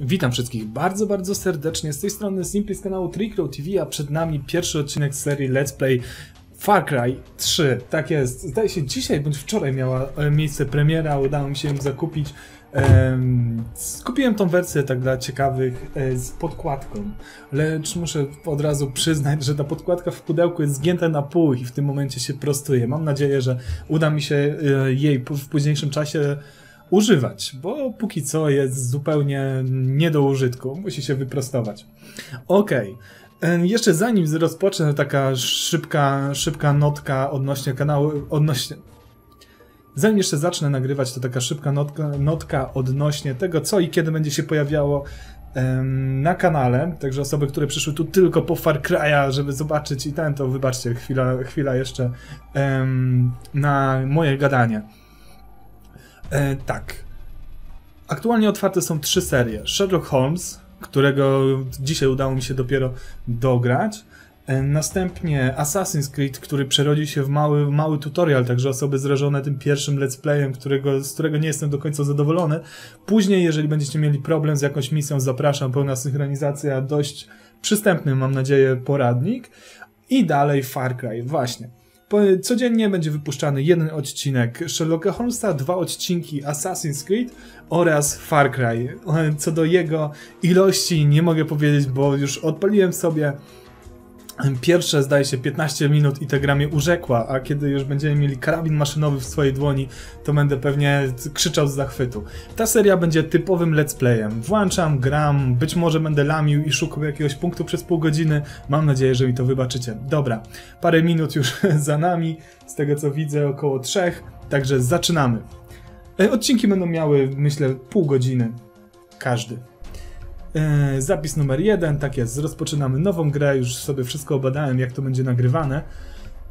Witam wszystkich bardzo, bardzo serdecznie. Z tej strony Simply z kanału Trickrow TV, a przed nami pierwszy odcinek z serii Let's Play Far Cry 3. Tak jest. Zdaje się dzisiaj bądź wczoraj miała e, miejsce premiera, udało mi się ją zakupić. Em, Skupiłem tą wersję tak dla ciekawych e, z podkładką, lecz muszę od razu przyznać, że ta podkładka w pudełku jest zgięta na pół i w tym momencie się prostuje. Mam nadzieję, że uda mi się e, jej w późniejszym czasie używać, bo póki co jest zupełnie nie do użytku. Musi się wyprostować. Okej. Em, Jeszcze zanim rozpocznę, taka szybka, szybka notka odnośnie kanału, odnośnie... Zanim jeszcze zacznę nagrywać, to taka szybka notka, notka odnośnie tego, co i kiedy będzie się pojawiało em, na kanale. Także osoby, które przyszły tu tylko po Far Cry'a, żeby zobaczyć i ten, to wybaczcie, chwila, chwila jeszcze em, na moje gadanie. E, tak. Aktualnie otwarte są trzy serie. Sherlock Holmes, którego dzisiaj udało mi się dopiero dograć. E, Następnie Assassin's Creed, który przerodzi się w mały, mały tutorial, także osoby zrażone tym pierwszym let's playem, którego, z którego nie jestem do końca zadowolony. Później, jeżeli będziecie mieli problem z jakąś misją, zapraszam, pełna synchronizacja, dość przystępny, mam nadzieję, poradnik. I dalej Far Cry, właśnie. Codziennie będzie wypuszczany jeden odcinek Sherlocka Holmesa, dwa odcinki Assassin's Creed oraz Far Cry. Co do jego ilości nie mogę powiedzieć, bo już odpaliłem sobie pierwsze, zdaje się, 15 minut i ta gra mnie urzekła, a kiedy już będziemy mieli karabin maszynowy w swojej dłoni, to będę pewnie krzyczał z zachwytu. Ta seria będzie typowym let's playem. Włączam, gram, być może będę lamił i szukał jakiegoś punktu przez pół godziny. Mam nadzieję, że mi to wybaczycie. Dobra, parę minut już za nami, z tego co widzę około trzech, także zaczynamy. E, Odcinki będą miały, myślę, pół godziny każdy. E, Zapis numer jeden, tak jest, rozpoczynamy nową grę, już sobie wszystko obadałem, jak to będzie nagrywane.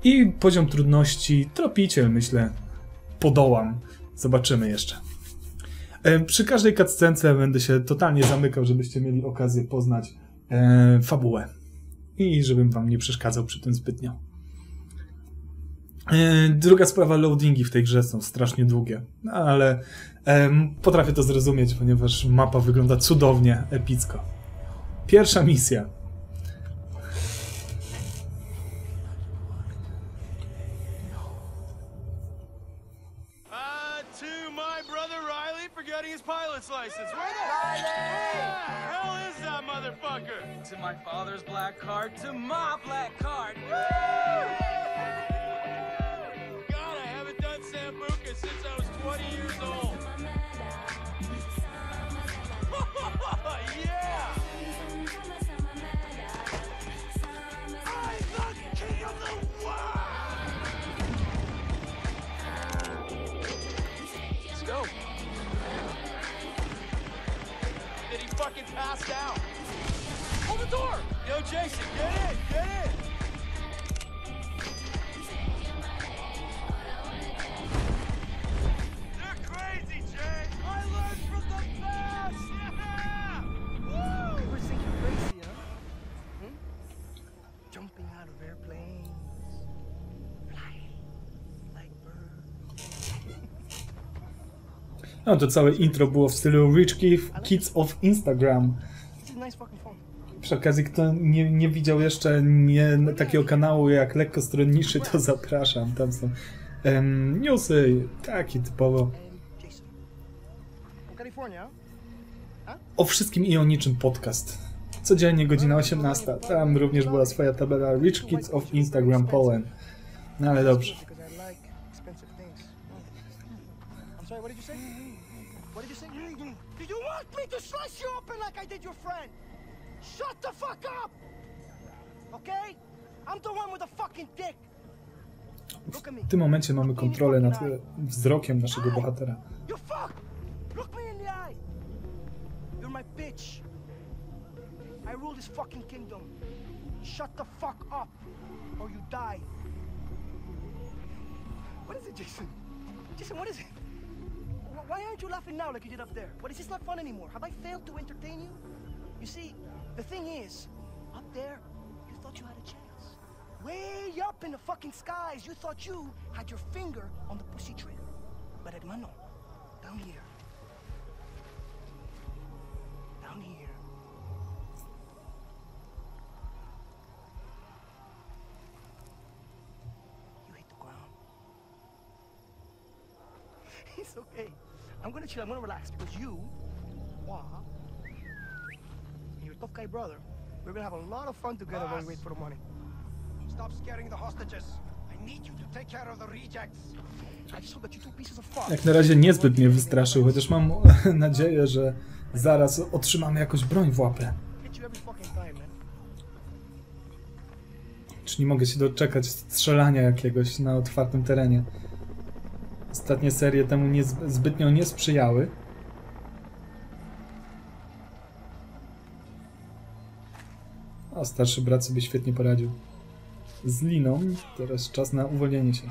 I poziom trudności tropiciel, myślę, podołam. Zobaczymy jeszcze. E, Przy każdej cutscence będę się totalnie zamykał, żebyście mieli okazję poznać e, fabułę. I żebym wam nie przeszkadzał przy tym zbytnio. Druga sprawa, loadingi w tej grze są strasznie długie, no, ale potrafię to zrozumieć, ponieważ mapa wygląda cudownie, epicko. Pierwsza misja. Uh, to? To my father's black card, to my black card. God, I haven't done Sambuca since I was 20 years old. Fucking pass out? Hold the door! Yo, Jason, get in, get in! No to całe intro było w stylu Rich Kid- Kids of Instagram. Przy okazji, kto nie, nie widział jeszcze nie, takiego kanału jak Lekko Stronniczy, to zapraszam. Tam są em, newsy, takie typowo. O wszystkim i o niczym podcast. Codziennie godzina 18. Tam również była swoja tabela Rich Kids of Instagram Poland. No ale dobrze. Like I did your friend? Shut the fuck up! Okay? I'm the one with the fucking dick. Look at me. W tym momencie mamy kontrolę nad wzrokiem naszego bohatera. You fuck! Look me in the eye! You're my bitch. I rule this fucking kingdom. Shut the fuck up, or you die. What is it, Jason? Jason, what is it? Wh- Why aren't you laughing now like you did up there? What is this not fun anymore? Have I failed to entertain you? You see, the thing is, up there, you thought you had a chance. Way up in the fucking skies, you thought you had your finger on the pussy trigger. But hermano, down here, I'm gonna relax because you, Hua, and your tough guy brother, we're gonna have a lot of fun together while we wait for the money. Stop scaring the hostages. I need you to take care of the rejects. I just hope that you two pieces of fuck. Jak na razie niezbyt mnie wystraszył, chociaż mam nadzieję, że zaraz otrzymamy jakąś broń w łapę. Czy nie mogę się doczekać strzelania jakiegoś na otwartym terenie. Ostatnie serie temu nie, zbytnio nie sprzyjały. A starszy brat sobie świetnie poradził. Z liną, teraz czas na uwolnienie się.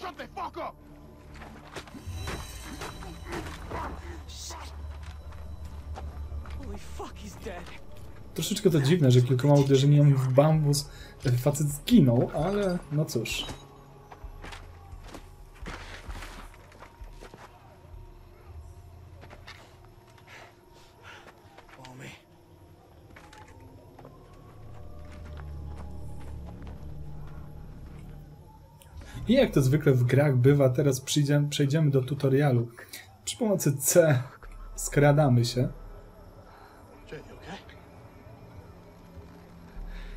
Shut the fuck up! Holy fuck, he's dead. Troszeczkę to dziwne, że kilkoma uderzeniami w bambus facet zginął, ale no cóż. Follow me. I jak to zwykle w grach bywa, teraz przyjdziemy, przejdziemy do tutorialu. Przy pomocy C skradamy się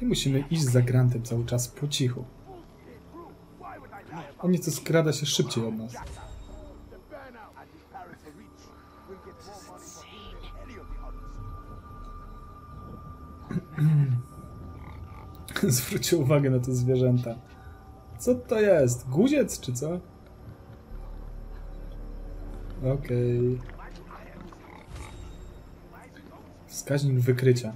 i musimy iść za Grantem cały czas po cichu. On nieco skrada się szybciej od nas. Zwróćcie uwagę na te zwierzęta. Co to jest? Guziec czy co? Okej. Wskaźnik wykrycia.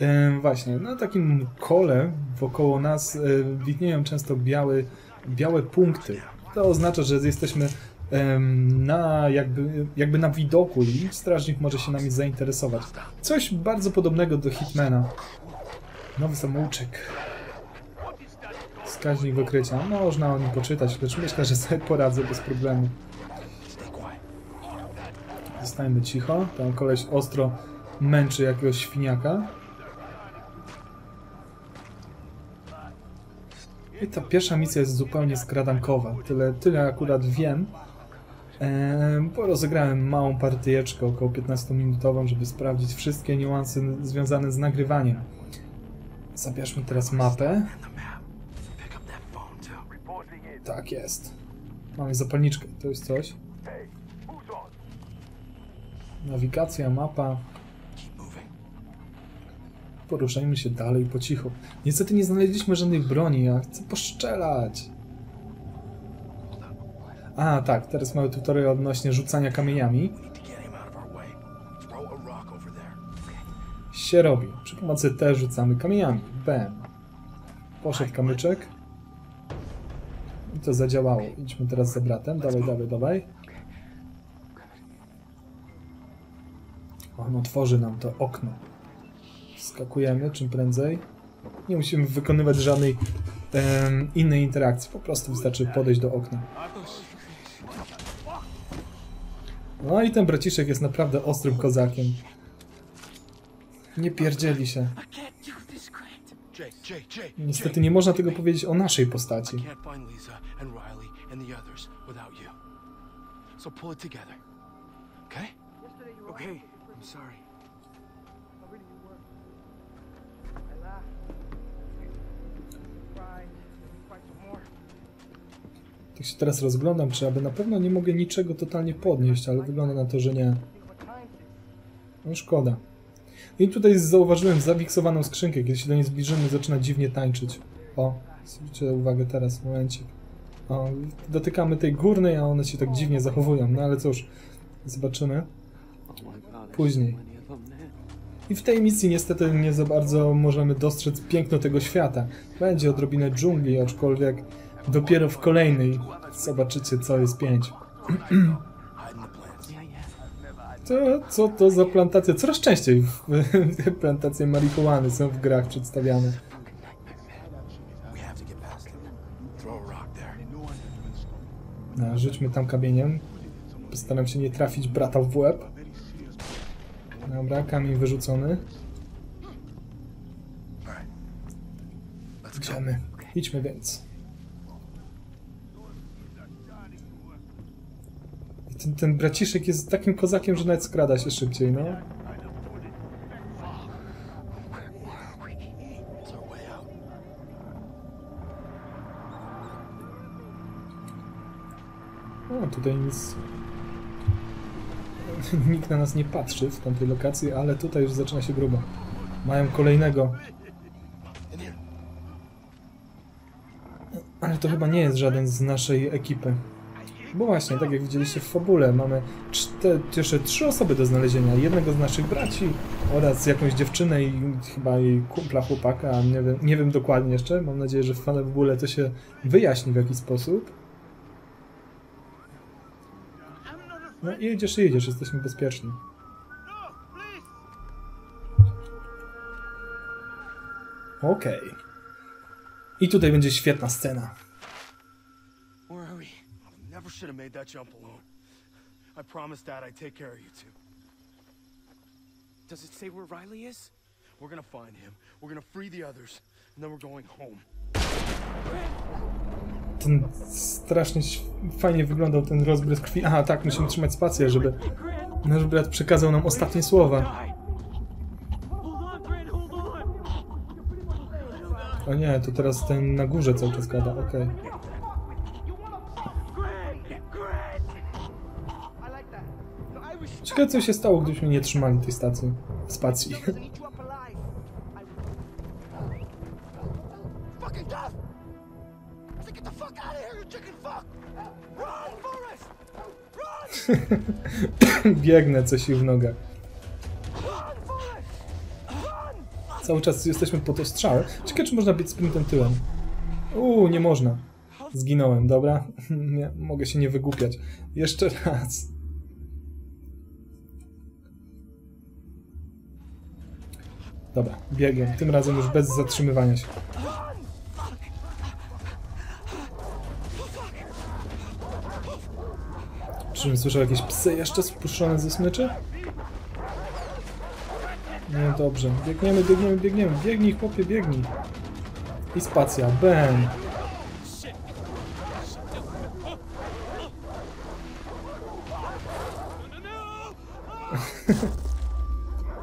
E, właśnie, na takim kole wokoło nas e, widnieją często białe, białe punkty. To oznacza, że jesteśmy em, na, jakby, jakby na widoku i strażnik może się nami zainteresować. Coś bardzo podobnego do Hitmana. Nowy samouczek. Wskaźnik wykrycia. Można o nim poczytać, lecz myślę, że sobie poradzę bez problemu. Zostańmy cicho. Tam koleś ostro męczy jakiegoś świniaka. I ta pierwsza misja jest zupełnie skradankowa. Tyle, tyle akurat wiem. Bo rozegrałem małą partyjeczkę, około 15-minutową, żeby sprawdzić wszystkie niuanse związane z nagrywaniem. Zabierzmy teraz mapę. Tak jest. Mamy zapalniczkę, to jest coś. Nawigacja, mapa. Poruszajmy się dalej po cichu. Niestety nie znaleźliśmy żadnej broni, a chcę poszczelać. A, tak, teraz mamy tutorial odnośnie rzucania kamieniami. Się robi. Przy pomocy T rzucamy kamieniami. Bam. Poszedł kamyczek. I to zadziałało. Idźmy teraz za bratem. Dawaj, dawaj, dawaj. On otworzy nam to okno. Skakujemy czym prędzej. Nie musimy wykonywać żadnej em, innej interakcji. Po prostu wystarczy podejść do okna. No i ten braciszek jest naprawdę ostrym kozakiem. Nie pierdzieli się. Niestety nie można tego powiedzieć o naszej postaci. Tak się teraz rozglądam, czy aby na pewno nie mogę niczego totalnie podnieść, ale wygląda na to, że nie. No szkoda. I tutaj zauważyłem zawiksowaną skrzynkę. Kiedy się do niej zbliżymy, zaczyna dziwnie tańczyć. O, zwróćcie uwagę teraz, momencik. O, dotykamy tej górnej, a one się tak dziwnie zachowują. No ale cóż, zobaczymy. Później. I w tej misji niestety nie za bardzo możemy dostrzec piękno tego świata. Będzie odrobinę dżungli, aczkolwiek dopiero w kolejnej zobaczycie co jest pięć. To, co to za plantacja? Coraz częściej plantacje marihuany są w grach przedstawiane. No, rzućmy tam kamieniem. Postaram się nie trafić brata w łeb. Dobra, kamień wyrzucony. Idziemy. Idźmy więc. Ten, ten braciszek jest takim kozakiem, że nawet skrada się szybciej, no. O, tutaj nic... Nikt na nas nie patrzy w tamtej lokacji, ale tutaj już zaczyna się grubo. Mają kolejnego. Ale to chyba nie jest żaden z naszej ekipy. Bo właśnie, tak jak widzieliście w fabule, mamy czte, jeszcze trzy osoby do znalezienia. Jednego z naszych braci oraz jakąś dziewczynę i chyba jej kumpla, chłopaka, nie wiem, nie wiem dokładnie jeszcze. Mam nadzieję, że w fabule to się wyjaśni w jakiś sposób. No i jedziesz, jedziesz, jesteśmy bezpieczni. Okej. I tutaj będzie świetna scena. Should have made that jump alone. I promised Dad I'd take care of you two. Does it say where Riley is? We're gonna find him. We're gonna free the others, and then we're going home. Ten strasznie fajnie wyglądał ten rozbrysk krwi. Aha, tak, musimy trzymać spację, żeby nasz brat przekazał nam ostatnie słowa. O nie, to teraz ten na górze cały czas gada, okej. I Ciekawe co się stało, gdybyśmy nie trzymali tej stacji, spacji. Biegnę coś w! Run! Cały czas jesteśmy pod ostrzałem. Ciekawe czy można biec sprintem tyłem. Uuu, nie można. Zginąłem, dobra? Mogę się nie wygłupiać. Jeszcze raz. Dobra, biegiem. Tym razem już bez zatrzymywania się. Czyżbym słyszał jakieś psy jeszcze spuszczone ze smyczy? No dobrze. Biegniemy, biegniemy, biegniemy. Biegnij, chłopie, biegnij. I spacja. Bam.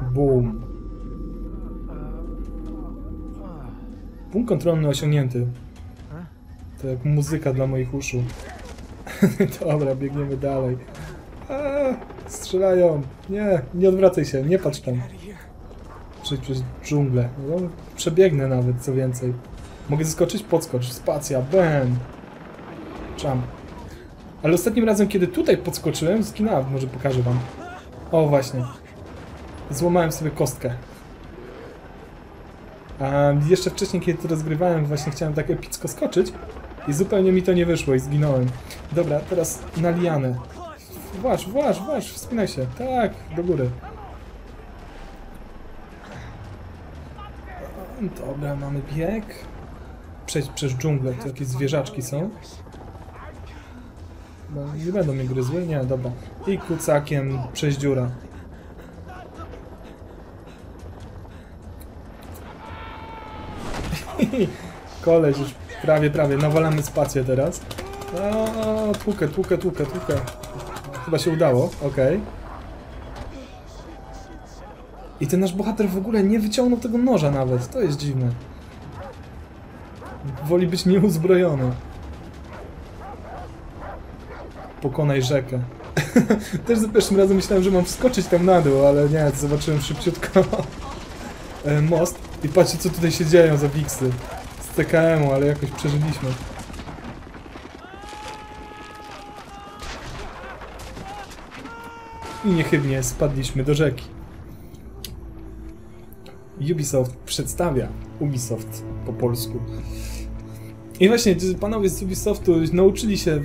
Boom. Punkt kontrolny osiągnięty. To jak muzyka dla moich uszu. Dobra, biegniemy dalej. Strzelają. Nie, nie odwracaj się, nie patrz tam. Przejdź przez dżunglę. No, przebiegnę nawet, co więcej. Mogę zeskoczyć? Podskocz. Spacja. Bam. Jump. Ale ostatnim razem, kiedy tutaj podskoczyłem, zginąłem. Może pokażę wam. O, właśnie. Złamałem sobie kostkę. A jeszcze wcześniej, kiedy to rozgrywałem, właśnie chciałem tak epicko skoczyć i zupełnie mi to nie wyszło i zginąłem. Dobra, teraz na lianę. Właż, właż, właż, wspinaj się. Tak, do góry. Dobra, mamy bieg. Przejść przez dżunglę, tu jakieś zwierzaczki są. No, nie będą mnie gryzły? Nie, dobra. I kucakiem przez dziura. Koleś już prawie, prawie. Nawalamy spację teraz. O, tłukę, tłukę, tłukę, tłukę. Chyba się udało, okej. I ten nasz bohater w ogóle nie wyciągnął tego noża nawet. To jest dziwne. Woli być nieuzbrojony. Pokonaj rzekę. Też za pierwszym razem myślałem, że mam wskoczyć tam na dół, ale nie, zobaczyłem szybciutko e, most i patrzcie co tutaj się dzieją za wiksy. Z TKM-u, ale jakoś przeżyliśmy. I niechybnie spadliśmy do rzeki. Ubisoft przedstawia Ubisoft po polsku. I właśnie, panowie z Ubisoftu nauczyli się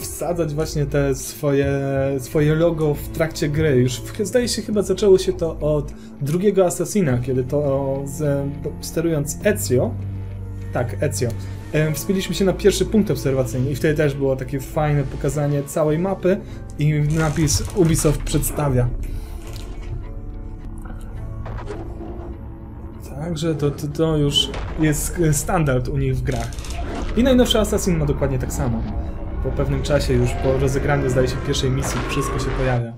wsadzać właśnie te swoje, swoje logo w trakcie gry. Już zdaje się chyba zaczęło się to od drugiego Assassina, kiedy to z, sterując Ezio, tak, Ezio, em, wspiniliśmy się na pierwszy punkt obserwacyjny i wtedy też było takie fajne pokazanie całej mapy i napis Ubisoft przedstawia. Także to, to, to już jest standard u nich w grach. I najnowszy Assassin ma dokładnie tak samo. Po pewnym czasie, już po rozegraniu, zdaje się, pierwszej misji, wszystko się pojawia.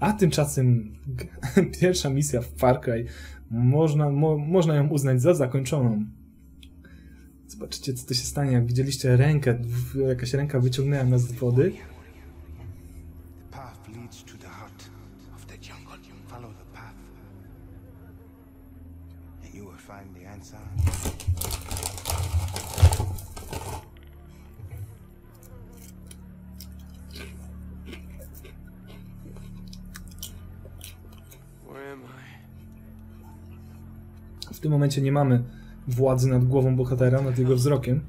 A tymczasem pierwsza misja w Far Cry, można, mo, można ją uznać za zakończoną. Zobaczycie, co to się stanie, jak widzieliście rękę, jakaś ręka wyciągnęła nas z wody. W tym momencie nie mamy władzy nad głową bohatera, nad jego wzrokiem.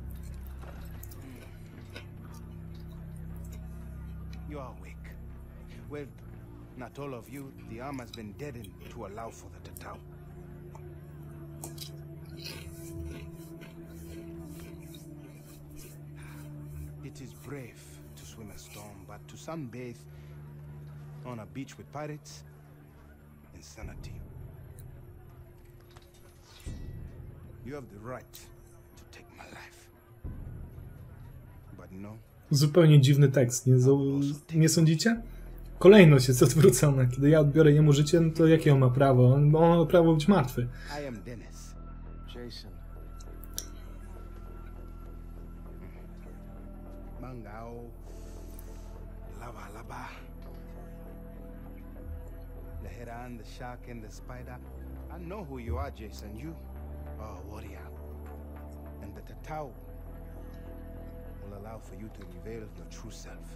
It is brave to swim a storm, but to sunbathe on a beach with pirates, insanity. You have the right to take my life. But no, Zupełnie dziwny tekst, nie, nie sądzicie? Kolejność jest odwrócona. Kiedy ja odbiorę jemu życie, no to jakie on ma prawo? On, on ma prawo być martwy. I am Dennis. Jason. Mangao, Lava Laba, the Heron, the Shark, and the Spider. I know who you are, Jason. You are a warrior. And the Tatao will allow for you to reveal your true self.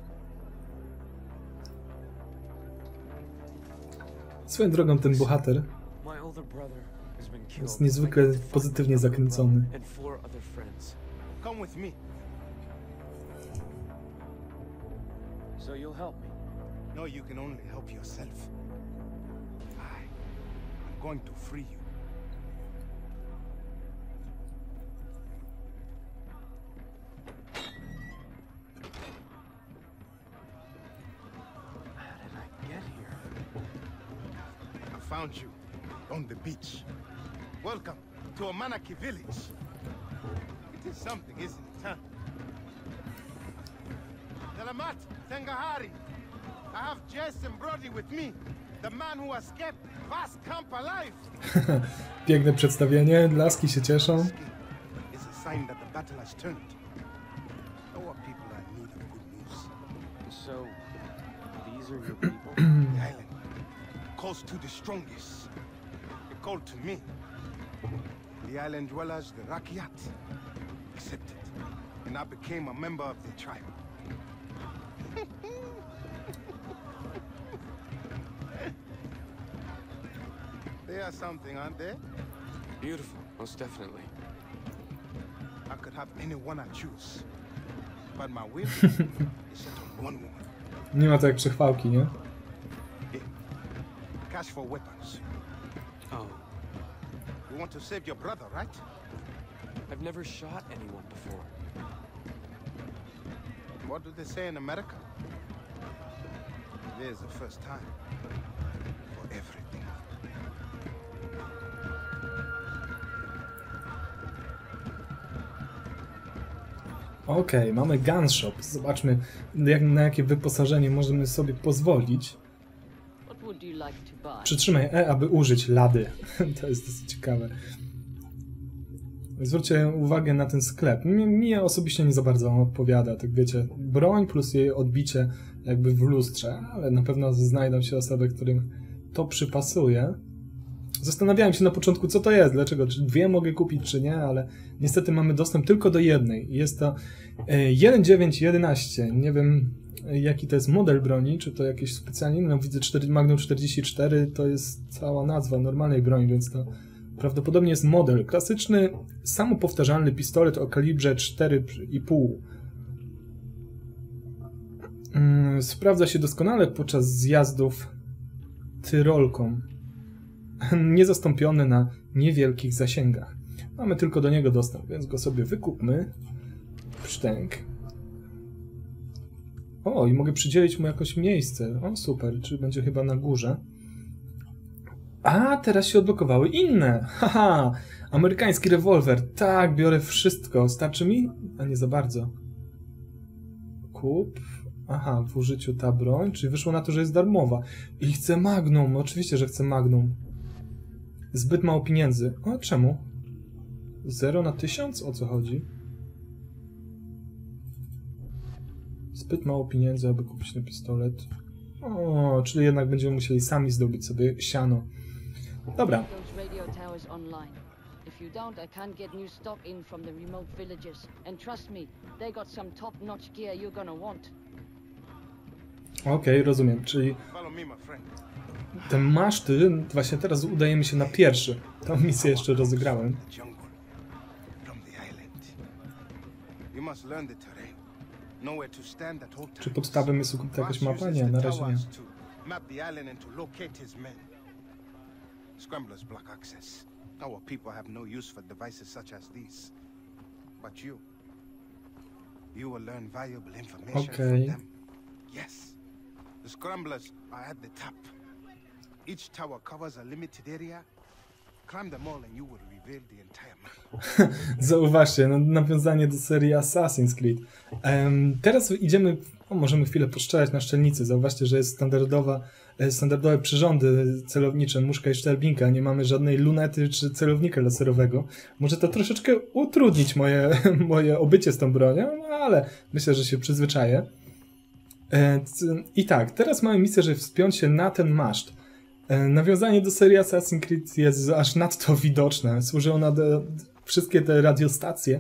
Swoją drogą ten bohater My older brother has been killed. jest niezwykle pozytywnie zakręcony. And four other friends. Come with me. So you'll help me. No, you can only help yourself. I am going to free you. Found you on the beach. Welcome to Amanaki village. It is something, isn't it, huh? Delamat, Tengahari. I have Jason Brody with me, the man who escaped Vast Camp alive. Piękne przedstawienie, laski się cieszą. It's a sign that the battle has turned. Our people are in need of good news. So, these are your people? The island calls to the strongest. It called to me. The island dwellers, the Rakiat, accepted. And I became a member of the tribe. they are something, aren't they? Beautiful, most definitely. I could have anyone I choose. But my will is set on one woman. Nie ma to jak przechwałki, nie? Cash for weapons. Oh, You want to save your brother, right? I've never shot anyone before. What do they say in America? There's a first time for everything. Okej, mamy gun shop. Zobaczmy, jak, na jakie wyposażenie możemy sobie pozwolić. What would you like to buy? Przytrzymaj E, aby użyć lady. to jest dosyć ciekawe. Zwróćcie uwagę na ten sklep. Mi, osobiście nie za bardzo odpowiada, tak wiecie. Broń plus jej odbicie jakby w lustrze, ale na pewno znajdą się osoby, którym to przypasuje. Zastanawiałem się na początku, co to jest, dlaczego, czy dwie mogę kupić, czy nie, ale niestety mamy dostęp tylko do jednej. Jest to e, 1911. Nie wiem, e, jaki to jest model broni, czy to jakieś specjalnie, no widzę 4, Magnum 44, to jest cała nazwa normalnej broni, więc to prawdopodobnie jest model. Klasyczny, samopowtarzalny pistolet o kalibrze 4,5. Mm, Sprawdza się doskonale podczas zjazdów tyrolką. Niezastąpiony na niewielkich zasięgach. Mamy tylko do niego dostęp, więc go sobie wykupmy. Psztęk. O, i mogę przydzielić mu jakoś miejsce. O, super, czy będzie chyba na górze. A, teraz się odblokowały inne. Haha, amerykański rewolwer. Tak, biorę wszystko. Starczy mi? A nie za bardzo. Kup. Aha, w użyciu ta broń, czyli wyszło na to, że jest darmowa. I chcę Magnum, oczywiście, że chcę Magnum. Zbyt mało pieniędzy. O, czemu? Zero na tysiąc? O co chodzi? Zbyt mało pieniędzy, aby kupić ten pistolet. O, czyli jednak będziemy musieli sami zdobyć sobie siano. Dobra. If you don't, I can't get new stock in from the remote villages. And trust me, they got some top-notch gear you're gonna want. okej, rozumiem. Czyli Te maszty, właśnie teraz udajemy się na pierwszy. Tą misję jeszcze rozegrałem. Czy podstawem jest ukryta jakaś mapa? Nie, na razie nie. Scramblers block access. Our people have no use for devices such as these. But you, you will learn valuable information Okay. from them. Yes, the scramblers are at the top. Each tower covers a limited area. Climb them all, and you will reveal the entire map. Zauważcie, no, nawiązanie do serii Assassin's Creed. Em, teraz idziemy, o, możemy chwilę poszczelać na szczelnicy. Zauważcie, że jest standardowa, e, standardowe przyrządy celownicze, muszka i szczerbinka. Nie mamy żadnej lunety czy celownika laserowego. Może to troszeczkę utrudnić moje, moje obycie z tą bronią, no, ale myślę, że się przyzwyczaję. E, I tak, teraz mamy misję, żeby wspiąć się na ten maszt. E, Nawiązanie do serii Assassin's Creed jest aż nadto widoczne. Służy ona do, wszystkie te radiostacje,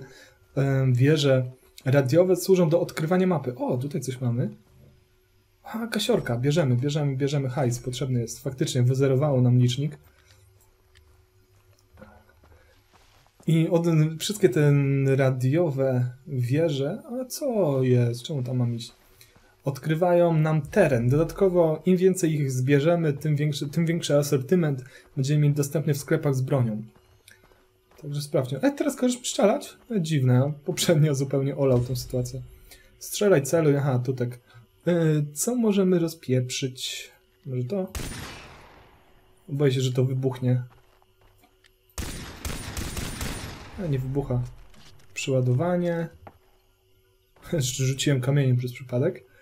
e, wieże radiowe służą do odkrywania mapy. O, tutaj coś mamy. A, kasiorka, bierzemy, bierzemy, bierzemy hajs, potrzebny jest. Faktycznie wyzerowało nam licznik. I od, wszystkie te radiowe wieże, a co jest? Czemu tam mam iść? Odkrywają nam teren. Dodatkowo im więcej ich zbierzemy, tym większy, tym większy asortyment będziemy mieli dostępny w sklepach z bronią. Także sprawdźmy. E, teraz każesz strzelać? E, dziwne. Poprzednio zupełnie olał tą sytuację. Strzelaj, celuj. Aha, tu tak. E, co możemy rozpieprzyć? Może to? Boję się, że to wybuchnie. E, nie wybucha. Przeładowanie. Rzuciłem kamieniem przez przypadek.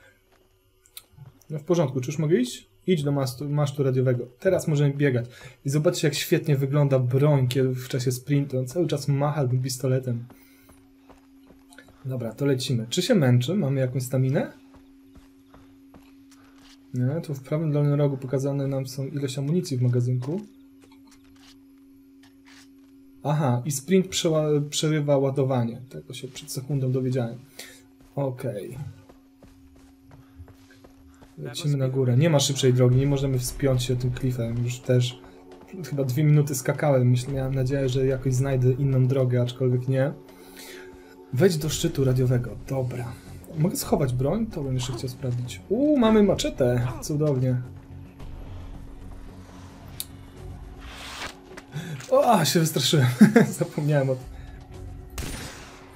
No w porządku, czy już mogę iść? Idź do masztu, masztu radiowego. Teraz możemy biegać. I zobaczcie, jak świetnie wygląda broń kiedy w czasie sprintu. On cały czas macha tym pistoletem. Dobra, to lecimy. Czy się męczy? Mamy jakąś staminę? Nie, tu w prawym dolnym rogu pokazane nam są ilość amunicji w magazynku. Aha, i sprint przerywa ładowanie. Tego się przed sekundą dowiedziałem. Okej. Lecimy na górę. Nie ma szybszej drogi, nie możemy wspiąć się tym klifem. Już też chyba dwie minuty skakałem. Myślę, miałem nadzieję, że jakoś znajdę inną drogę, aczkolwiek nie. Wejdź do szczytu radiowego. Dobra. Mogę schować broń? To bym jeszcze chciał sprawdzić. Uuu, mamy maczetę. Cudownie. O, się wystraszyłem. Zapomniałem o tym.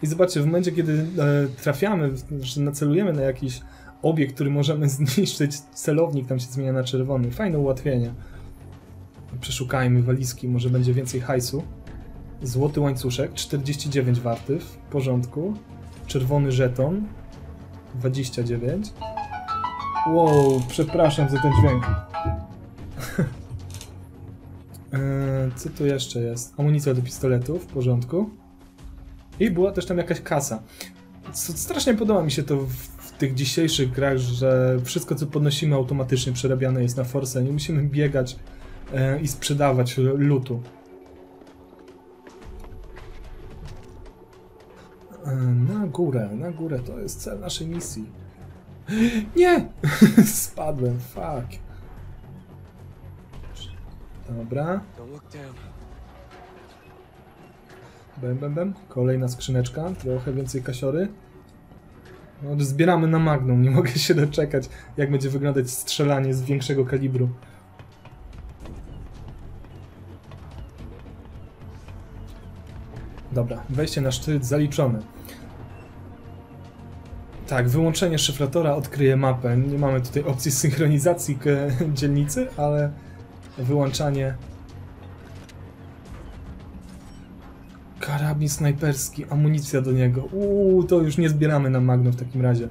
I zobaczcie, w momencie, kiedy e, trafiamy, że nacelujemy na jakiś obiekt, który możemy zniszczyć, celownik tam się zmienia na czerwony. Fajne ułatwienie. Przeszukajmy walizki, może będzie więcej hajsu. Złoty łańcuszek, 49 warty, w porządku. Czerwony żeton, 29. Wow, przepraszam za ten dźwięk. Eee, Co tu jeszcze jest? Amunicja do pistoletu, w porządku. I była też tam jakaś kasa. Strasznie podoba mi się to w tych dzisiejszych grach, że wszystko co podnosimy automatycznie przerabiane jest na forsę. Nie musimy biegać e, i sprzedawać lutu. E, na górę, na górę, to jest cel naszej misji. Nie! Spadłem, fuck. Dobra. Bem, bem, bem. Kolejna skrzyneczka, trochę więcej kasiory. No, zbieramy na Magnum, nie mogę się doczekać, jak będzie wyglądać strzelanie z większego kalibru. Dobra, wejście na szczyt zaliczone. Tak, wyłączenie szyfratora odkryje mapę. Nie mamy tutaj opcji synchronizacji dzielnicy, ale wyłączanie. Karabin snajperski, amunicja do niego. Uuu, to już nie zbieramy na Magnum w takim razie.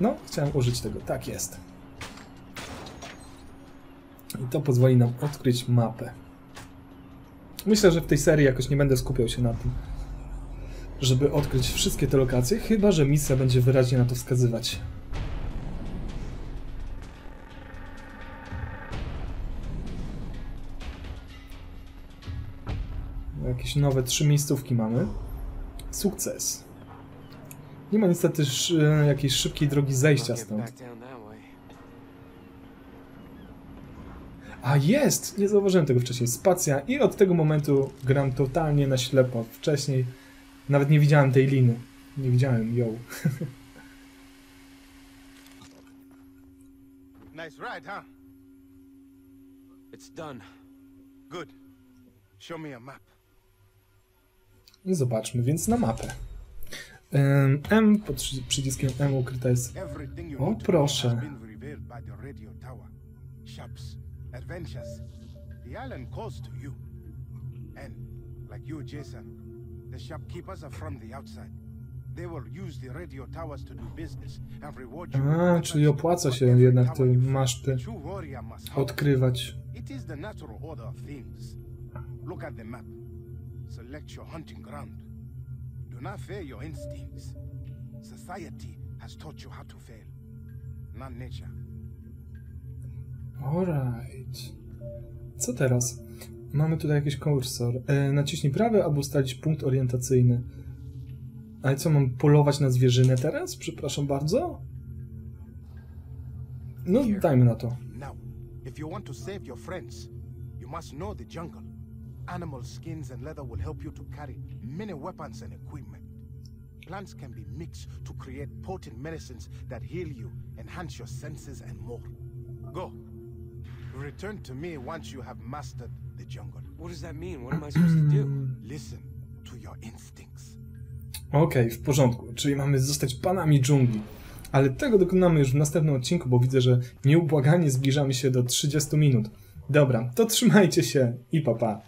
No, chciałem użyć tego. Tak jest. I to pozwoli nam odkryć mapę. Myślę, że w tej serii jakoś nie będę skupiał się na tym, żeby odkryć wszystkie te lokacje, chyba że misja będzie wyraźnie na to wskazywać. Jakieś nowe trzy miejscówki mamy. Sukces. Nie ma niestety sz- jakiejś szybkiej drogi zejścia stąd. A jest! Nie zauważyłem tego wcześniej. Spacja i od tego momentu gram totalnie na ślepo. Wcześniej nawet nie widziałem tej liny. Nie widziałem ją. Nice ride, huh? It's done. Good. Show me a map. Zobaczmy więc na mapę. M pod przy- przyciskiem M ukryta jest. O, proszę. adventures. The island calls to you. And, like you, Jason, the shopkeepers are from the outside. They will use the radio towers to do business and reward you. A, czyli opłaca się jednak find. maszty odkrywać. It is the natural order of things. Look at the map. Select your hunting ground. Do not fear your instincts. Society has taught you how to fail, not nature. Alright. Co teraz? Mamy tutaj jakiś kursor. E, naciśnij prawy, aby ustalić punkt orientacyjny. Ale co, mam polować na zwierzynę teraz? Przepraszam bardzo? No, dajmy na to. Now, if you want to save your friends, you must know the jungle. Animal skins and leather will help you to carry many weapons and equipment. Plants can be mixed to create potent medicines that heal you, enhance your senses, and more. Go. Return to me once you have mastered the jungle. What does that mean? What am I supposed to do? Listen to your instincts. Okej, w porządku. Czyli mamy zostać panami dżungli. Ale tego dokonamy już w następnym odcinku, bo widzę, że nieubłaganie zbliżamy się do 30 minut. Dobra, to trzymajcie się i pa pa.